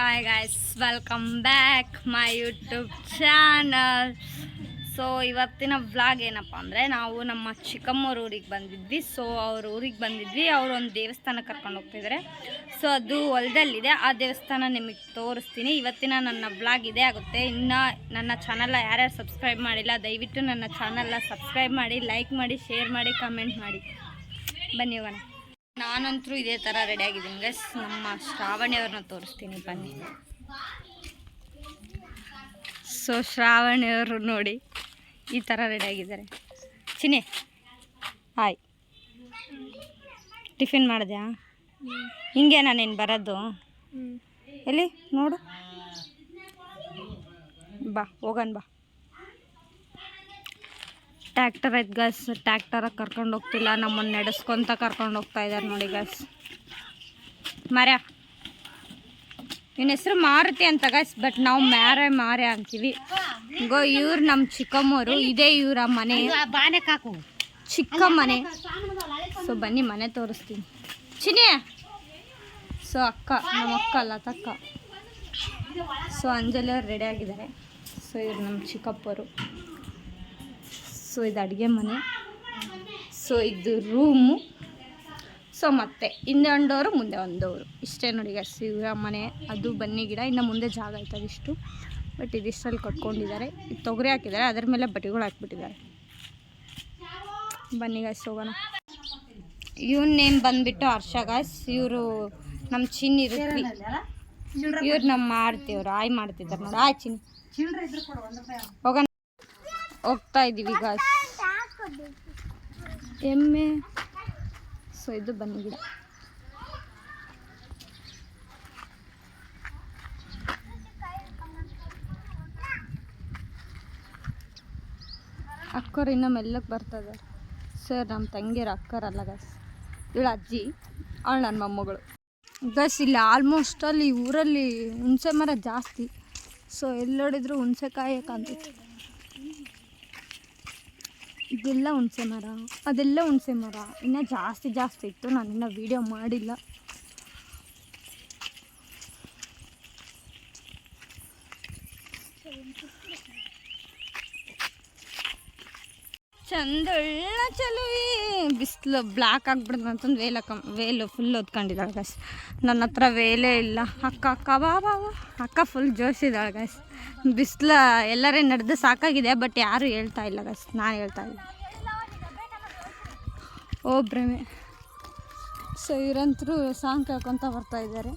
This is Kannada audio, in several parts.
Hi guys welcome back my YouTube channel so ಇವತ್ತಿನ ವ್ಲಾಗ್ ಏನಪ್ಪ ಅಂದರೆ ನಾವು ನಮ್ಮ ಚಿಕ್ಕಮ್ಮವ್ರ ಊರಿಗೆ ಬಂದಿದ್ವಿ. ಸೊ ಅವ್ರ ಊರಿಗೆ ಬಂದಿದ್ವಿ. ಅವರು ಒಂದು ದೇವಸ್ಥಾನ ಕರ್ಕೊಂಡು ಹೋಗ್ತಿದ್ದಾರೆ ಸೊ ಅದು ಹೊಲದಲ್ಲಿದೆ. ಆ ದೇವಸ್ಥಾನ ನಿಮಗೆ ತೋರಿಸ್ತೀನಿ. ಇವತ್ತಿನ ನನ್ನ ವ್ಲಾಗ್ ಇದೇ ಆಗುತ್ತೆ. ಇನ್ನು ನನ್ನ ಚಾನಲ್ನ ಯಾರ್ಯಾರು ಸಬ್ಸ್ಕ್ರೈಬ್ ಮಾಡಿಲ್ಲ, ದಯವಿಟ್ಟು ನನ್ನ ಚಾನಲ್ನ ಸಬ್ಸ್ಕ್ರೈಬ್ ಮಾಡಿ ಲೈಕ್ ಮಾಡಿ ಶೇರ್ ಮಾಡಿ ಕಮೆಂಟ್ ಮಾಡಿ. ಬನ್ನಿ ಹೋಗೋಣ. ನಾನಂತರೂ ಇದೇ ಥರ ರೆಡಿ ಆಗಿದ್ದೀನಿ. ಗಸ್ ನಮ್ಮ ಶ್ರಾವಣಿಯವ್ರನ್ನ ತೋರಿಸ್ತೀನಿ ಬನ್ನಿ. ಸೊ ಶ್ರಾವಣಿಯವರು ನೋಡಿ ಈ ಥರ ರೆಡಿ ಆಗಿದ್ದಾರೆ. ಚಿನಿ ಹಾಯ್. ಟಿಫಿನ್ ಮಾಡಿದ್ಯಾ? ಹಿಂಗೇನಾ ನೀನು ಬರೋದು? ಎಲ್ಲಿ? ನೋಡು. ಬಾ ಹೋಗೋಣ ಬಾ. ಟ್ಯಾಕ್ಟರ್ ಐತೆ ಗಸ್ ಟ್ಯಾಕ್ಟರಾಗಿ ಕರ್ಕೊಂಡು ಹೋಗ್ತಿಲ್ಲ. ನಮ್ಮನ್ನು ನಡೆಸ್ಕೊತ ಕರ್ಕೊಂಡು ಹೋಗ್ತಾ ಇದ್ದಾರೆ ನೋಡಿ ಗಸ್ ಮರ್ಯ. ನಿನ್ನ ಹೆಸರು ಮಾರುತಿ ಅಂತ ಗಸ್ ಬಟ್ ನಾವು ಮ್ಯಾರೆ ಮಾರೆ ಅಂತೀವಿ. ಗೋ, ಇವ್ರು ನಮ್ಮ ಚಿಕ್ಕಮ್ಮವರು, ಇದೇ ಇವರ ಮನೆ. ಚಿಕ್ಕ ಮನೆ ಸೊ ಬನ್ನಿ, ಮನೆ ತೋರಿಸ್ತೀನಿ. ಚಿನಿ ಸೊ ಅಕ್ಕ ನಮ್ಮ ಅಕ್ಕ ಅಲ್ಲ, ತಕ್ಕ. ಸೊ ಅಂಜಲಿ ಅವ್ರು ರೆಡಿ ಆಗಿದ್ದಾರೆ. ಸೊ ಇವ್ರು ನಮ್ಮ ಚಿಕ್ಕಪ್ಪರು ಸೊ ಇದು ಅಡುಗೆ ಮನೆ. ಸೊ ಇದು ರೂಮು ಸೊ ಮತ್ತೆ ಹಿಂದೆ ಒಂದವರು ಮುಂದೆ ಒಂದವರು. ಇಷ್ಟೇ ನೋಡಿ ಇವರ ಮನೆ ಅದು ಬನ್ನಿ ಗಿಡ. ಇನ್ನು ಮುಂದೆ ಜಾಗ ಆಯ್ತು ಅದಿಷ್ಟು. ಬಟ್ ಇದಿಷ್ಟಲ್ಲಿ ಕಟ್ಕೊಂಡಿದ್ದಾರೆ. ಇದು ತೊಗರಿ ಹಾಕಿದ್ದಾರೆ. ಅದ್ರ ಮೇಲೆ ಬಟ್ಟೆಗಳು ಹಾಕ್ಬಿಟ್ಟಿದ್ದಾರೆ. ಬನ್ನಿ ಗಾಯ್ಸ್ ಹೋಗೋಣ. ಇವನ್ ನೇಮ್ ಬಂದ್ಬಿಟ್ಟು ಹರ್ಷ ಗಾಯ್ಸ್ ಇವರು ನಮ್ಮ ಚಿನ್ನಿ ಇರುತ್ತೆ ಇವ್ರು ನಮ್ಮ ಮಾಡ್ತೀವ್ರು ಆಯ್ ಮಾಡ್ತಿದ್ದಾರೆ ನೋಡಿ. ಆಯ್ ಚಿನ್ನಿ ಹೋಗೋಣ. ಹೋಗ್ತಾ ಇದ್ದೀವಿ ಗಾಯ್ಸ್ ಎಮ್ಮೆ. ಸೊ ಇದು ಬನ್ನಿ ಗಿಡ. ಅಕ್ಕರು ಇನ್ನೂ ಮೆಲ್ಲಕ್ಕೆ ಬರ್ತದೆ ಸರ್ ನಮ್ಮ ತಂಗಿಯರ ಅಕ್ಕರಲ್ಲ ಗಸ್ ಇವಳು ಅಜ್ಜಿ, ಅವಳು ನನ್ನ ಮೊಮ್ಮಗಳು. ಗಸ್ ಇಲ್ಲಿ ಆಲ್ಮೋಸ್ಟ್ ಅಲ್ಲಿ ಊರಲ್ಲಿ ಹುಣಸೆ ಮರ ಜಾಸ್ತಿ. ಸೊ ಎಲ್ಲೋಡಿದ್ರು ಹುಣಸೆಕಾಯಿ ಕಾಣ್ತೈತೆ ಇದೆಲ್ಲ ಹುಣಸೆ ಮರ ಅದೆಲ್ಲ ಹುಣಸೆ ಮರ. ಇನ್ನೂ ಜಾಸ್ತಿ ಜಾಸ್ತಿ ಇತ್ತು ನಾನು ಇನ್ನೂ ವೀಡಿಯೋ ಮಾಡಿಲ್ಲ. ಚಂದೊಳ್ಳ ಚಲುವಿ ಬಿಸಿಲು ಬ್ಲ್ಯಾಕ್ ಆಗ್ಬಿಡ್ದು ಅಂತಂದು ವೇಲ್ ಹಾಕ, ವೇಲು ಫುಲ್ ಹೊತ್ಕೊಂಡಿದ್ದಾಳೆ ಗೈಸ್ ನನ್ನ ಹತ್ರ ವೇಲೇ ಇಲ್ಲ. ಅಕ್ಕ ಅಕ್ಕ, ಬಾ ಬಾ ಅಕ್ಕ ಫುಲ್ ಜೋಶಿದ್ದಾಳೆ ಗೈಸ್ ಬಿಸಿಲು ಎಲ್ಲರೇ ನಡೆದು ಸಾಕಾಗಿದೆ ಬಟ್ ಯಾರು ಹೇಳ್ತಾ ಇಲ್ಲ ಗೈಸ್ ನಾನು ಹೇಳ್ತಾ ಇಲ್ಲ ಭ್ರಮೆ. ಸೊ ಇವರಂತರೂ ಸಾಂಗ್ ಕೇಳ್ಕೊತ ಬರ್ತಾ ಇದ್ದಾರೆ.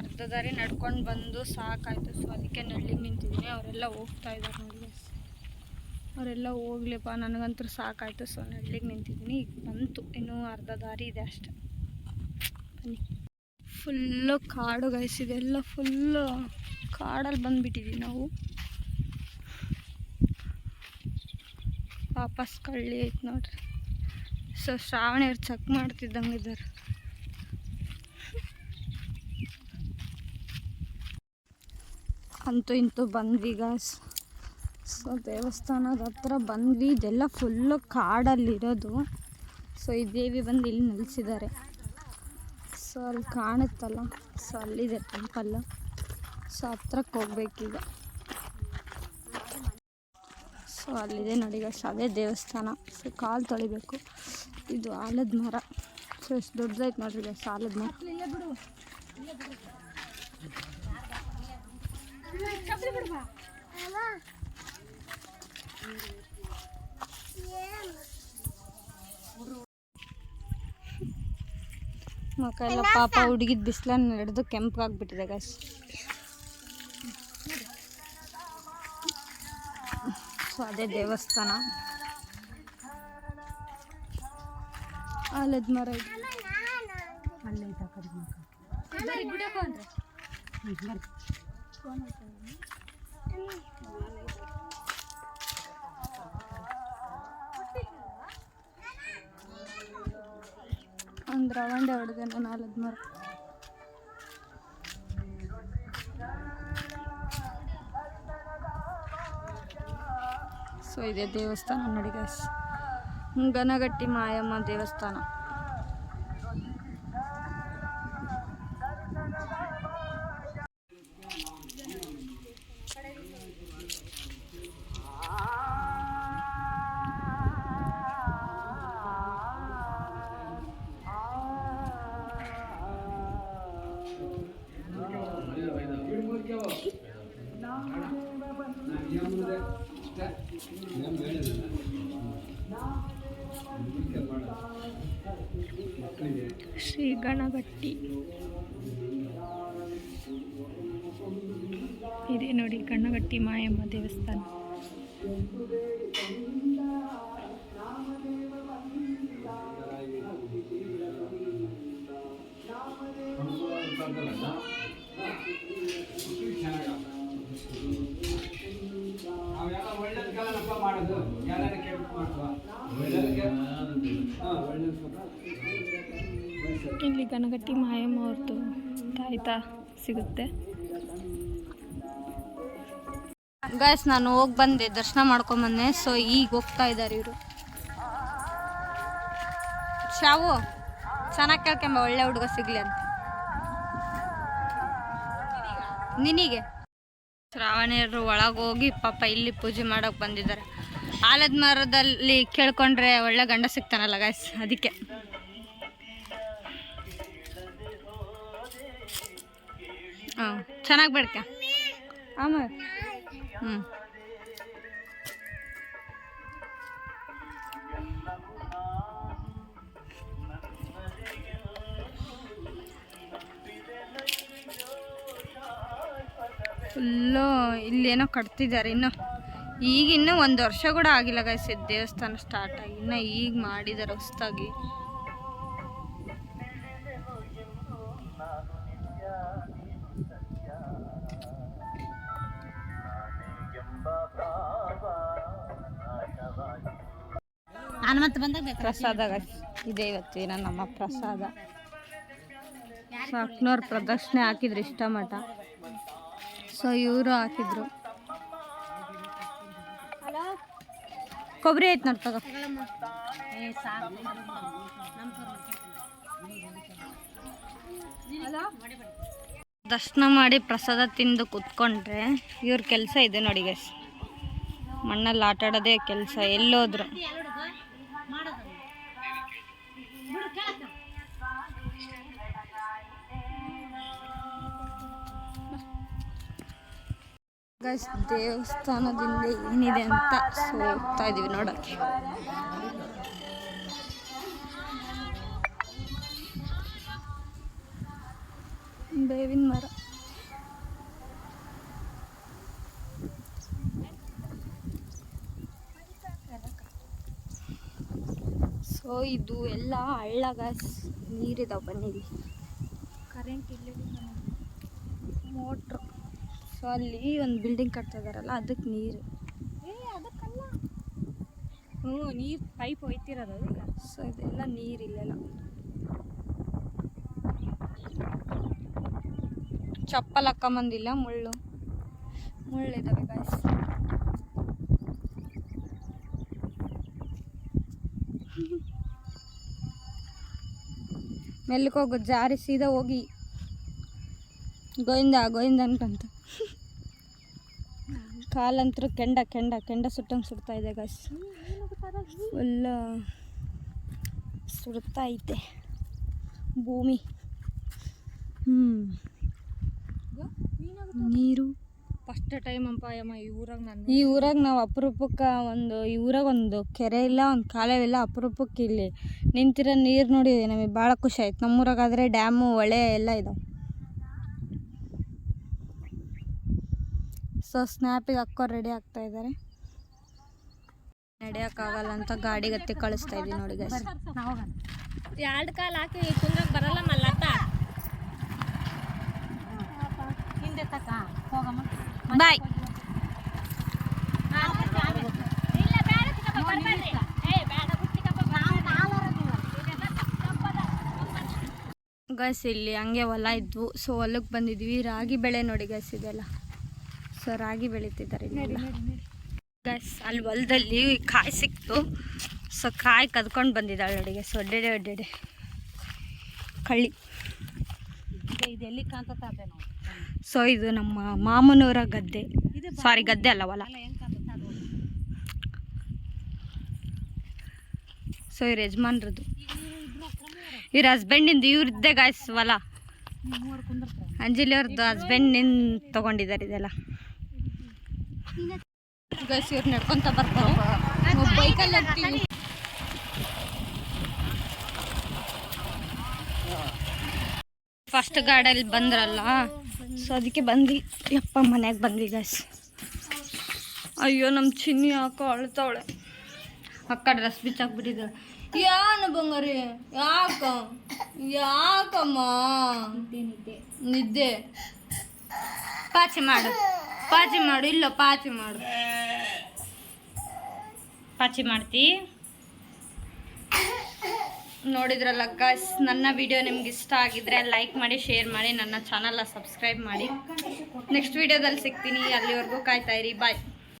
ಅರ್ಧ ದಾರಿ ನಡ್ಕೊಂಡು ಬಂದು ಸಾಕಾಯ್ತು. ಸೊ ಅದಕ್ಕೆ ನಳ್ಳಿಗೆ ನಿಂತಿದ್ದೀನಿ. ಅವರೆಲ್ಲ ಹೋಗ್ತಾ ಇದ್ದಾರೆ ನೋಡಿ. ಅವರೆಲ್ಲ ಹೋಗ್ಲಿಪ್ಪ, ನನಗಂತೂ ಸಾಕಾಯಿತು. ಸೊ ನೆಲ್ಲಿಗೆ ನಿಂತಿದ್ದೀನಿ. ಈಗ ಬಂತು. ಇನ್ನೂ ಅರ್ಧ ದಾರಿ ಇದೆ ಅಷ್ಟೆ. ಬನ್ನಿ. ಫುಲ್ಲು ಕಾಡು ಗೈಸ್ ಎಲ್ಲ ಫುಲ್ಲು ಕಾಡಲ್ಲಿ ಬಂದುಬಿಟ್ಟಿದ್ದೀವಿ ನಾವು. ವಾಪಸ್ ಕಳ್ಳಿ ಐತೆ ನೋಡ್ರಿ. ಸೊ ಶ್ರಾವಣಿಯವ್ರು ಚೆಕ್ ಮಾಡ್ತಿದ್ದಂಗೆ ಇದ್ದಾರೆ. ಅಂತೂ ಇಂತೂ ಬಂದ್ವಿ ಗಾಸ್ ಸೊ ದೇವಸ್ಥಾನದ ಹತ್ರ ಬಂದ್ವಿ. ಇದೆಲ್ಲ ಫುಲ್ಲು ಕಾಡಲ್ಲಿರೋದು. ಸೊ ಈ ದೇವಿ ಬಂದು ಇಲ್ಲಿ ನಿಲ್ಲಿಸಿದ್ದಾರೆ ಸೊ ಅಲ್ಲಿ ಕಾಣುತ್ತಲ್ಲ. ಸೊ ಅಲ್ಲಿದೆ ಟೆಂಪಲ್ ಸೊ ಹತ್ರಕ್ಕೆ ಹೋಗ್ಬೇಕೀಗ. ಸೊ ಅಲ್ಲಿದೆ ನೋಡಿ ಗಸ್ ಅದೇ ದೇವಸ್ಥಾನ. ಸೊ ಕಾಲು ತೊಳಿಬೇಕು. ಇದು ಆಲದ ಮರ. ಸೊ ಎಷ್ಟು ದೊಡ್ಡದಾಯ್ತು ನೋಡ್ರಿ ಗಸ್ ಆಲದ ಮರ. ಮುಖ ಎಲ್ಲ ಪಾಪ ಹುಡುಗಿದ ಬಿಸಿಲನ್ನು ನಡೆದು ಕೆಂಪಾಗ್ಬಿಟ್ಟಿದೆ ಗಸ್ ಸೊ ಅದೇ ದೇವಸ್ಥಾನ. ಆಲದ ಮರ ಅಲ್ಲೇ ಮಕ್ಕ ಬರ್ರಿ. ಒಂದು ರವಂಡೆ ಹೊಡೆದೆ ನಾನು ಆಲದ ಮರ. ಸೊ ಇದೆ ದೇವಸ್ಥಾನ ನೋಡಿ ಗನಗಟ್ಟಿ ಮಾಯಮ್ಮ ದೇವಸ್ಥಾನ. ಶ್ರೀ ಗಣಗಟ್ಟಿ ಇದೆ ನೋಡಿ ಗಣಗಟ್ಟಿ ಮಾಯಮ್ಮ ದೇವಸ್ಥಾನ. ಇಲ್ಲಿ ಗನಗಟ್ಟಿ ಮಾಯಮ್ಮ ಅವ್ರದ್ದು ತಾಯ್ತ ಸಿಗುತ್ತೆ. ಗೈಸ್ ನಾನು ಹೋಗಿ ಬಂದೆ, ದರ್ಶನ ಮಾಡ್ಕೊಂಬಂದೆ ಸೊ ಈಗ ಹೋಗ್ತಾ ಇದ್ದಾರೆ ಇವರು. ಶಾವು ಚೆನ್ನಾಗಿ ಕೇಳ್ಕೊಂಬ, ಒಳ್ಳೆ ಹುಡುಗ ಸಿಗ್ಲಿ ಅಂತ. ನಿನಗೆ? ಶ್ರಾವಣಿಯರು ಒಳಗೆ ಹೋಗಿ ಪಾಪ ಇಲ್ಲಿ ಪೂಜೆ ಮಾಡೋಕೆ ಬಂದಿದ್ದಾರೆ. ಆಲದ ಮರದಲ್ಲಿ ಕೇಳ್ಕೊಂಡ್ರೆ ಒಳ್ಳೆ ಗಂಡ ಸಿಗ್ತಾನಲ್ಲ ಗಾಯ್ಸ್ ಅದಕ್ಕೆ. ಹಾಂ ಚೆನ್ನಾಗಿ ಬೇಡ್ಕ? ಆಮೇಲೆ ಹ್ಞೂ ಫುಲ್ಲು ಇಲ್ಲೇನೋ ಕಟ್ತಿದ್ದಾರೆ ಇನ್ನು. ಈಗ ಇನ್ನು ಒಂದು ವರ್ಷ ಕೂಡ ಆಗಿಲ್ಲ ಗೈಸ್ ದೇವಸ್ಥಾನ ಸ್ಟಾರ್ಟ್ ಆಗಿ. ಇನ್ನು ಈಗ ಮಾಡಿದ್ದಾರೆ ಹೊಸ್ದಾಗಿ. ಮತ್ತೆ ಬಂದಾಗ ಪ್ರಸಾದ ಇದೆ ಇದೆ ಇವತ್ತಿನ ನಮ್ಮ ಪ್ರಸಾದ. ಸಾಕ್ನವ್ರು ಪ್ರದಕ್ಷಿಣೆ ಹಾಕಿದ್ರು ಇಷ್ಟ ಮಠ ಸೊ ಇವರು ಹಾಕಿದ್ರು. ಕೊಬ್ಬರಿ ಐತೆ ನೋಡಿ ತಗೋ. ದರ್ಶನ ಮಾಡಿ ಪ್ರಸಾದ ತಿಂದು ಕುತ್ಕೊಂಡ್ರೆ ಇವ್ರ ಕೆಲಸ ಇದೆ ನೋಡಿ ಗೈಸ್ ಮಣ್ಣಲ್ಲಿ ಆಟ ಆಡೋದೇ ಕೆಲಸ ಎಲ್ಲೋದ್ರು. ಗೈಸ್ ದೇವಸ್ಥಾನದಿಂದ ಏನಿದೆ ಅಂತ ಹೋಗ್ತಾ ಇದೀವಿ ನೋಡಕ್ಕೆ ಬೇವಿನ ಮರ. ಸೊ ಇದು ಎಲ್ಲ ಹಳ್ಳ ಗಾಸ್ ನೀರಿದಾವೆ ಬನ್ನಿ ಕರೆಂಟ್ ಇಲ್ಲದ ಮೋಟ್ರು ಅಲ್ಲಿ ಒಂದು ಬಿಲ್ಡಿಂಗ್ ಕಟ್ತಾ ಇದಾರಲ್ಲ ಅದಕ್ಕೆ ನೀರು. ಹ್ಞೂ ನೀರು ಪೈಪ್ ಹೋಯ್ತಿರೋದು ಸೊ ಇದೆಲ್ಲ ನೀರಿಲ್ಲೆಲ್ಲ ಚಪ್ಪಲ್ ಹಾಕೊಂಬಂದಿಲ್ಲ ಮುಳ್ಳು. ಮುಳ್ಳಿದಾವೆ ಗಾಯಸ್ ಮೆಲ್ಲಕ್ಕೆ ಹೋಗು ಜಾರಿ ಸೀದಾ ಹೋಗಿ. ಗೋವಿಂದ ಗೋವಿಂದ ಅನ್ಕಂತ ಕಾಲಂತರೂ ಕೆಂಡ ಕೆಂಡ ಕೆಂಡ ಸುಟ್ಟಂಗೆ ಸುಡ್ತಾ ಇದೆ ಗಾಯ್ಸ್ ಫುಲ್ಲ ಸುಡ್ತಾ ಐತೆ ಭೂಮಿ. ಹ್ಞೂ ನೀರು. ಫಸ್ಟ್ ಟೈಮ್ ಅಪ್ಪ ಅಮ್ಮ ಈ ಊರಾಗ ನಾನು ಈ ಊರಾಗ ನಾವು ಅಪರೂಪಕ್ಕೆ ಒಂದು ಈ ಊರಾಗ ಒಂದು ಕೆರೆ ಇಲ್ಲ ಒಂದು ಕಾಲವಿಲ್ಲ ಅಪರೂಪಕ್ಕೆ ಇಲ್ಲಿ ನಿಂತಿರೋ ನೀರು ನೋಡಿ ನಮಗೆ ಭಾಳ ಖುಷಿ ಆಯ್ತು. ನಮ್ಮೂರಾಗಾದರೆ ಡ್ಯಾಮು ಹೊಳೆ ಎಲ್ಲ ಇದಾವೆ. ಸೊ ಸ್ನ್ಯಾಪಿಗೆ ಅಕ್ಕೋ ರೆಡಿ ಆಗ್ತಾ ಇದ್ದಾರೆ. ನಡೆಯೋಕ್ಕಾಗಲ್ಲ ಅಂತ ಗಾಡಿ ಗತ್ತಿ ಕಳಿಸ್ತಾ ಇದ್ದೀವಿ ನೋಡಿ ಗೈಸ್ ಎರಡು ಕಾಲು ಹಾಕಿ ಕುಂದ್ರಕ್ಕೆ ಬರಲ್ಲ ಮಲ್ಲತ್ತ ಹಿಂದೆ ತಕ. ಹೋಗಮ್ಮ. ಬಾಯ್ ಗೈಸ್ ಇಲ್ಲಿ ಹಂಗೆ ಹೊಲ ಇದ್ವು. ಸೊ ಹೊಲಕ್ಕೆ ಬಂದಿದ್ವಿ. ರಾಗಿ ಬೆಳೆ ನೋಡಿ ಗಸ್ ಇದೆಲ್ಲ. ಸೊ ರಾಗಿ ಬೆಳೀತಿದ್ದಾರೆ ಗಸ್ ಅಲ್ಲಿ ಹೊಲದಲ್ಲಿ ಕಾಯಿ ಸಿಕ್ತು. ಸೊ ಕಾಯಿ ಕದ್ಕೊಂಡು ಬಂದಿದ್ದಾಳೆ ಅಡಿಗೆ. ಸೊ ಒಡ್ಡೆಡೆ ಒಡ್ಡೆಡೆ ಕಳ್ಳಿ. ಇದು ಎಲ್ಲಿ ನಾವು? ಸೊ ಇದು ನಮ್ಮ ಮಾಮನವರ ಗದ್ದೆ. ಸಾರಿ ಗದ್ದೆ ಅಲ್ಲ ಹೊಲ. ಸೊ ಇವ್ರ ಯಜಮಾನ್ರದ್ದು. ಇವ್ರ ಹಸ್ಬೆಂಡಿಂದ ಇವ್ರದ್ದೇ ಗಾಯ್ಸ್ ಹೊಲ. ಅಂಜಲಿ ಅವ್ರದ್ದು ಹಸ್ಬೆಂಡ್ ನಿನ್ ತಗೊಂಡಿದ್ದಾರೆ ಇದೆಲ್ಲ. ಗೈಸ್ ಇವ್ರು ನಡ್ಕೊಂತ ಬರ್ತಾರೆ ಬೈಕಲ್ಲಿ ಹೋಗ್ತೀವಿ ಫಸ್ಟ್ ಗಾಡಲ್ಲಿ ಬಂದ್ರಲ್ಲ ಸೊ ಅದಕ್ಕೆ ಬಂದ್ವಿ ಯಪ್ಪ ಮನೆಗೆ ಬಂದ್ವಿ ಗೈಸ್ ಅಯ್ಯೋ ನಮ್ಮ ಚಿನ್ನಿ ಹಾಕೋ ಅಳ್ತಾವಳೆ ಅಕ್ಕ ಡ್ರೆಸ್ ಬಿಚ್ಚಾಕ್ಬಿಟ್ಟಿದ್ದಾಳೆ ಯಾನು ಬಂಗಾರಿ ಯಾಕ ಯಾಕಮ್ಮ ನಿದ್ದೆ ಪಾಚಿ ಮಾಡು ಪಾಚಿ ಮಾಡು, ಇಲ್ಲ, ಪಾಚಿ ಮಾಡು. ಪಾಚಿ ಮಾಡ್ತಿ? ನೋಡಿದ್ರಲ್ಲ ಗಾಯ್ಸ್ ನನ್ನ ವಿಡಿಯೋ ನಿಮ್ಗೆ ಇಷ್ಟ ಆಗಿದ್ರೆ ಲೈಕ್ ಮಾಡಿ ಶೇರ್ ಮಾಡಿ, ನನ್ನ ಚಾನಲ್ನ ಸಬ್ಸ್ಕ್ರೈಬ್ ಮಾಡಿ. ನೆಕ್ಸ್ಟ್ ವಿಡಿಯೋದಲ್ಲಿ ಸಿಗ್ತೀನಿ. ಅಲ್ಲಿವರೆಗೂ ಕಾಯ್ತಾ ಇರಿ. ಬಾಯ್